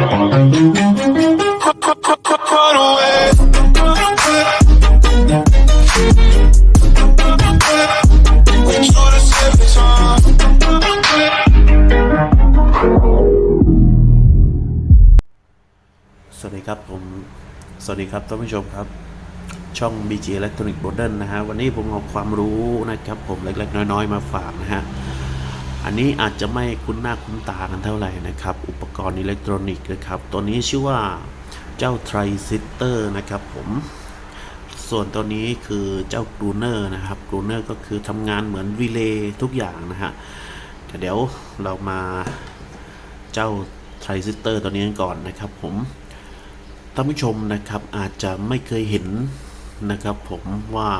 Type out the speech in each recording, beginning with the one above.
สวัสดีครับผม สวัสดีครับท่านผู้ชมครับ ช่อง BG Electronic Modern นะฮะ วันนี้ผมเอาความรู้นะครับผมเล็กๆ น้อย ๆ มาฝากนะฮะ อันนี้อาจจะไม่คุ้นหน้าคุ้นตากันเท่าไหร่นะครับ อุปกรณ์อิเล็กทรอนิกส์นะครับ ตัวนี้ชื่อว่าเจ้า t r i s i s t o r นะครับผม ส่วนตัวนี้คือเจ้ากรูเนอร์นะครับกรูเนอร์ก็คือทำงานเหมือนรีเลย์ทุกอย่างนะฮะแต่เดี๋ยวเรามาเจ้า t r i s i s t o r ตัวนี้กันก่อนนะครับผมท่านผู้ชมนะครับอาจจะไม่เคยเห็นนะครับผมว่า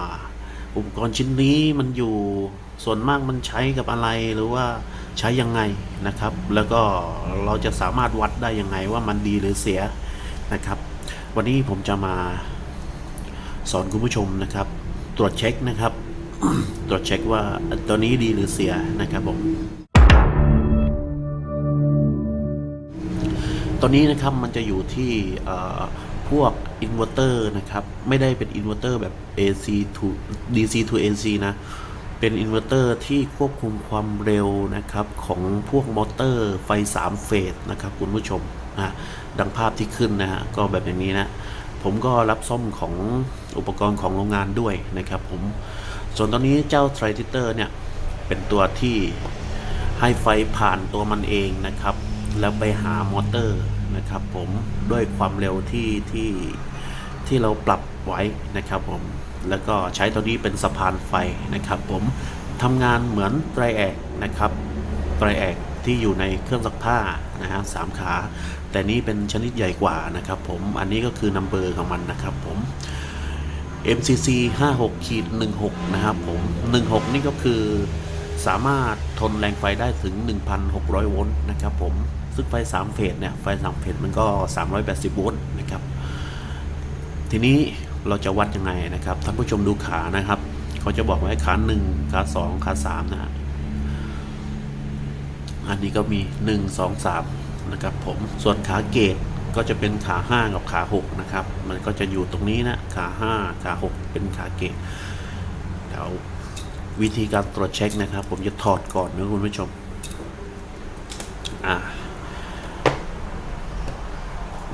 อุปกรณ์ชิ้นนี้มันอยู่ส่วนมากมันใช้กับอะไรหรือว่าใช้ยังไงนะครับ แล้วก็เราจะสามารถวัดได้ยังไงว่ามันดีหรือเสียนะครับ วันนี้ผมจะมาสอนคุณผู้ชมนะครับ ตรวจเช็คนะครับ ตรวจเช็คว่าตัวนี้ดีหรือเสียนะครับผมตอนนี้นะครับมันจะอยู่ที่พวก อินเวอร์เตอร์นะครับ ไม่ได้เป็นอินเวอร์เตอร์แบบ AC to DC to AC นะ เป็นอินเวอร์เตอร์ที่ควบคุมความเร็วนะครับ ของพวกมอเตอร์ไฟ 3 เฟสนะครับคุณผู้ชมนะดังภาพที่ขึ้นนะฮะก็แบบอย่างนี้นะ ผมก็รับซ่อมของอุปกรณ์ของโรงงานด้วยนะครับผม ส่วนตอนนี้เจ้า t r i t i t o r เนี่ยเป็นตัวที่ให้ไฟผ่านตัวมันเองนะครับ แล้วไปหามอเตอร์นะครับผมด้วยความเร็วที่ที่ ที่เราปรับไว้นะครับผมแล้วก็ใช้ตัวนี้เป็นสะพานไฟนะครับผมทำงานเหมือนไตรแอกนะครับไตรแอกที่อยู่ในเครื่องซักผ้านะฮะสามขา แต่นี้เป็นชนิดใหญ่กว่านะครับผมอันนี้ก็คือนัมเบอร์ของมันนะครับผม MCC 56ขีด16 นะครับผม 16 นี่ก็คือสามารถทนแรงไฟได้ถึง 1,600 โวลต์นะครับผม ซึ่งไฟ 3 เฟสเนี่ย ไฟ 3 เฟสมันก็ 380 โวลต์นะครับ ทีนี้เราจะวัดยังไงนะครับท่านผู้ชมดูขานะครับเขาจะบอกไว้ขา1ขา2ขา3นะฮะอันนี้ก็มี1 2 3นะครับผมส่วนขาเกตก็จะเป็นขา5กับขา6นะครับ มันก็จะอยู่ตรงนี้นะขา5ขา6เป็นขาเกตเดี๋ยววิธีการตรวจเช็คนะครับ ผมจะถอดก่อนนะคุณผู้ชมอ่า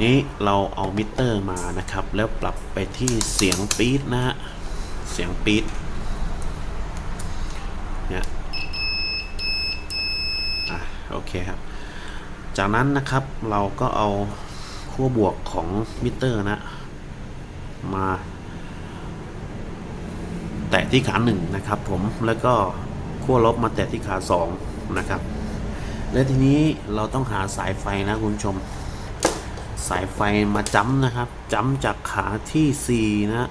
นี้เราเอามิเตอร์มานะครับ แล้วปรับไปที่เสียงปี๊ดนะฮะ เสียงปี๊ดเนี่ยอะโอเคครับ จากนั้นนะครับเราก็เอาขั้วบวกของมิเตอร์นะ มา แตะที่ขาหนึ่งนะครับผมแล้วก็ขั้วลบมาแตะที่ขาสองนะครับ และทีนี้เราต้องหาสายไฟนะคุณผู้ชม สายไฟมาจ้ำนะครับจ้ำจากขาที่สี่นะ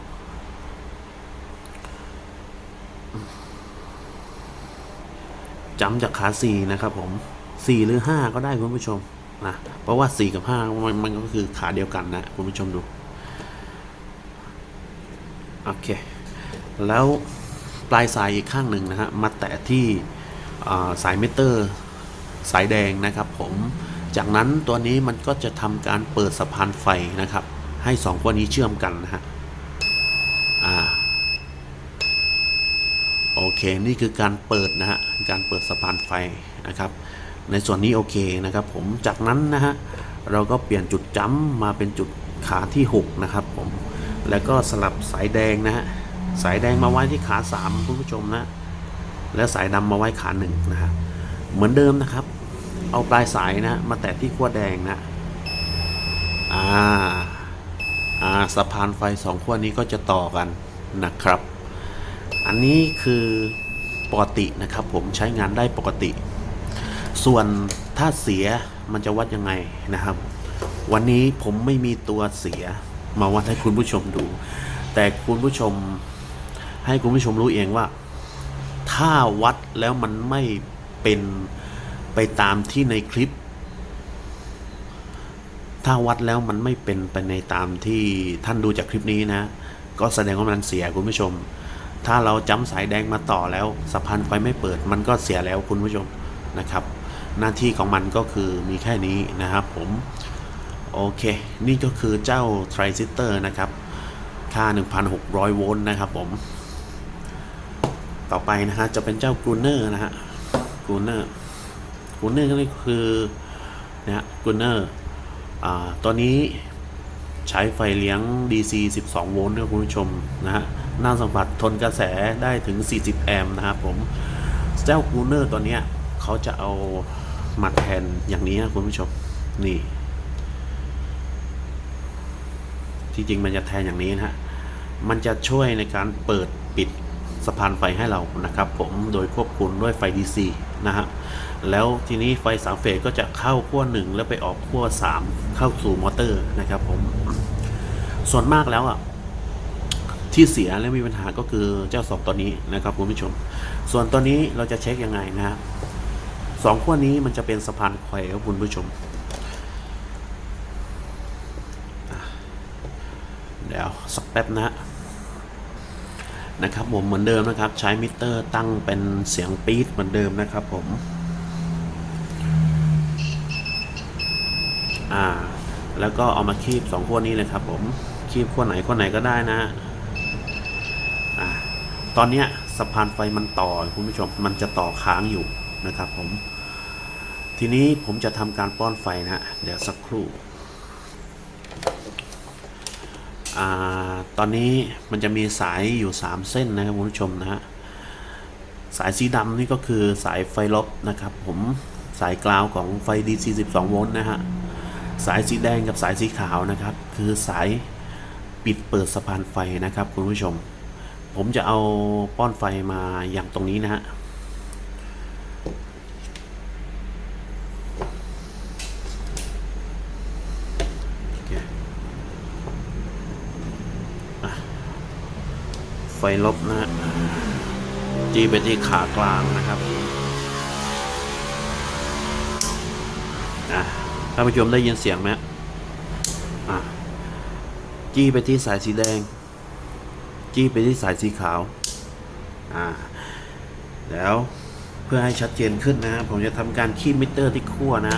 จ้ำจากขาสี่นะครับผมสี่หรือห้าก็ได้คุณผู้ชมนะเพราะว่าสี่กับห้ามันมันก็คือขาเดียวกันนะคุณผู้ชมดูโอเคแล้วปลายสายอีกข้างหนึ่งนะฮะมาแตะที่สายมิเตอร์สายแดงนะครับผม จากนั้นตัวนี้มันก็จะทำการเปิดสะพานไฟนะครับ ให้สองขั้วนี้เชื่อมกันนะฮะอ่าโอเคนี่คือการเปิดนะฮะการเปิดสะพานไฟนะครับ ในส่วนนี้โอเคนะครับผมจากนั้นนะฮะเราก็เปลี่ยนจุดจ้ำมาเป็นจุดขาที่ 6 นะครับผมแล้วก็สลับสายแดงนะฮะสายแดงมาไว้ที่ขา3คุณผู้ชมนะ แล้วสายดำมาไว้ขาหนึ่งนะฮะเหมือนเดิมนะครับ เอาปลายสายนะ มาแตะที่ขั้วแดงนะ อ่า อ่าสะพานไฟสองขั้วนี้ก็จะต่อกันนะครับ อันนี้คือปกตินะครับ ผมใช้งานได้ปกติ ส่วนถ้าเสียมันจะวัดยังไงนะครับ วันนี้ผมไม่มีตัวเสีย มาวัดให้คุณผู้ชมดู แต่คุณผู้ชมให้คุณผู้ชมรู้เองว่า ถ้าวัดแล้วมันไม่เป็น ไปตามที่ในคลิป ถ้าวัดแล้วมันไม่เป็นไปในตามที่ท่านดูจากคลิปนี้นะ ก็แสดงว่ามันเสียคุณผู้ชม ถ้าเราจำสายแดงมาต่อแล้วสะพานไฟไม่เปิด มันก็เสียแล้วคุณผู้ชมนะครับ หน้าที่ของมันก็คือมีแค่นี้นะครับผมโอเค นี่ก็คือเจ้า Transistor นะครับ ค่า 1,600 โวลต์นะครับผม ต่อไปนะฮะ จะเป็นเจ้า g r u n e r นะฮะ g r u n e r g r u n e r ก็คือนะฮะ g r u n e r อ่าตัวนี้ใช้ไฟเลี้ยง DC 12 โวลต์นะคุณผู้ชมนะฮะน้าสัมผัสทนกระแสได้ถึง 40 แอมป์นะครับผมเจ้า g r u n e r ตัวเนี้ยเขาจะเอามาแทนอย่างนี้นะคุณผู้ชมนี่ ที่จริงมันจะแทนอย่างนี้นะฮะมันจะช่วยในการเปิดปิดสะพานไฟให้เรานะครับผมโดยควบคุมด้วยไฟ DC นะฮะแล้วทีนี้ไฟสามเฟสก็จะเข้าขั้วหนึ่งแล้วไปออกขั้วสามเข้าสู่มอเตอร์นะครับผมส่วนมากแล้วอะที่เสียและมีปัญหาก็คือเจ้าสองตัวนี้นะครับคุณผู้ชม ส่วนตัวนี้เราจะเช็คยังไงนะสองขั้วนี้มันจะเป็นสะพานไฟครับคุณผู้ชมเดี๋ยวสักแป๊บนะ นะครับผมเหมือนเดิมนะครับ ใช้มิเตอร์ตั้งเป็นเสียงปี๊ดเหมือนเดิมนะครับผมอ่าแล้วก็เอามาคีบสองขั้วนี้เลยครับผมคีบขั้วไหนขั้วไหนก็ได้นะอ่าตอนเนี้ยสะพานไฟมันต่อคุณผู้ชมมันจะต่อค้างอยู่นะครับผม ทีนี้ผมจะทำการป้อนไฟนะฮะเดี๋ยวสักครู่ อ่า ตอนนี้มันจะมีสายอยู่ 3 เส้นนะครับคุณผู้ชมนะฮะสายสีดำนี่ก็คือสายไฟลบนะครับ ผมสายกราวของไฟ DC 12โวลต์นะฮะสายสีแดงกับสายสีขาวนะครับ คือสายปิดเปิดสะพานไฟนะครับคุณผู้ชม ผมจะเอาป้อนไฟมาอย่างตรงนี้นะฮะ โอเค ไฟลบนะฮะจี้ไปที่ขากลางนะครับอะท่านผู้ชมได้ยินเสียงไหมอะจี้ไปที่สายสีแดง จี้ไปที่สายสีขาวอ่าแล้วเพื่อให้ชัดเจนขึ้นนะผมจะทำการคีบมิเตอร์ที่ขั้วนะ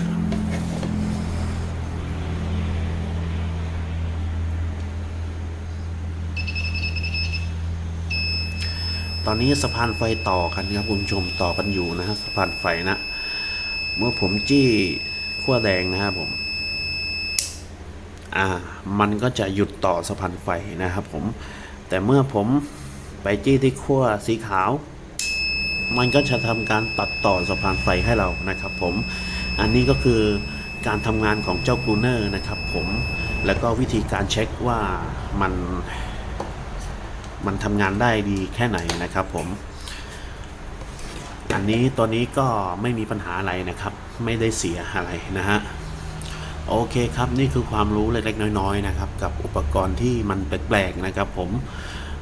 ตอนนี้สะพานไฟต่อกันครับคุณผู้ชมต่อกันอยู่นะฮะสะพานไฟนะ เมื่อผมจี้ขั้วแดงนะครับผม อ่า มันก็จะหยุดต่อสะพานไฟนะครับผม แต่เมื่อผมไปจี้ที่ขั้วสีขาว มันก็จะทำการตัดต่อสะพานไฟให้เรานะครับ ผม อันนี้ก็คือการทำงานของเจ้ากรูเนอร์นะครับ ผม แล้วก็วิธีการเช็คว่ามัน มันทำงานได้ดีแค่ไหนนะครับผมอันนี้ตัวนี้ก็ไม่มีปัญหาอะไรนะครับ ไม่ได้เสียอะไรนะฮะโอเคครับนี่คือความรู้เล็กๆน้อยๆนะครับ กับอุปกรณ์ที่มันแปลกๆนะครับผม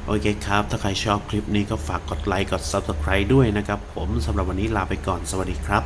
โอเคครับ ถ้าใครชอบคลิปนี้ก็ฝากกดไลค์กด Subscribe ด้วยนะครับผมสำหรับวันนี้ลาไปก่อนสวัสดีครับ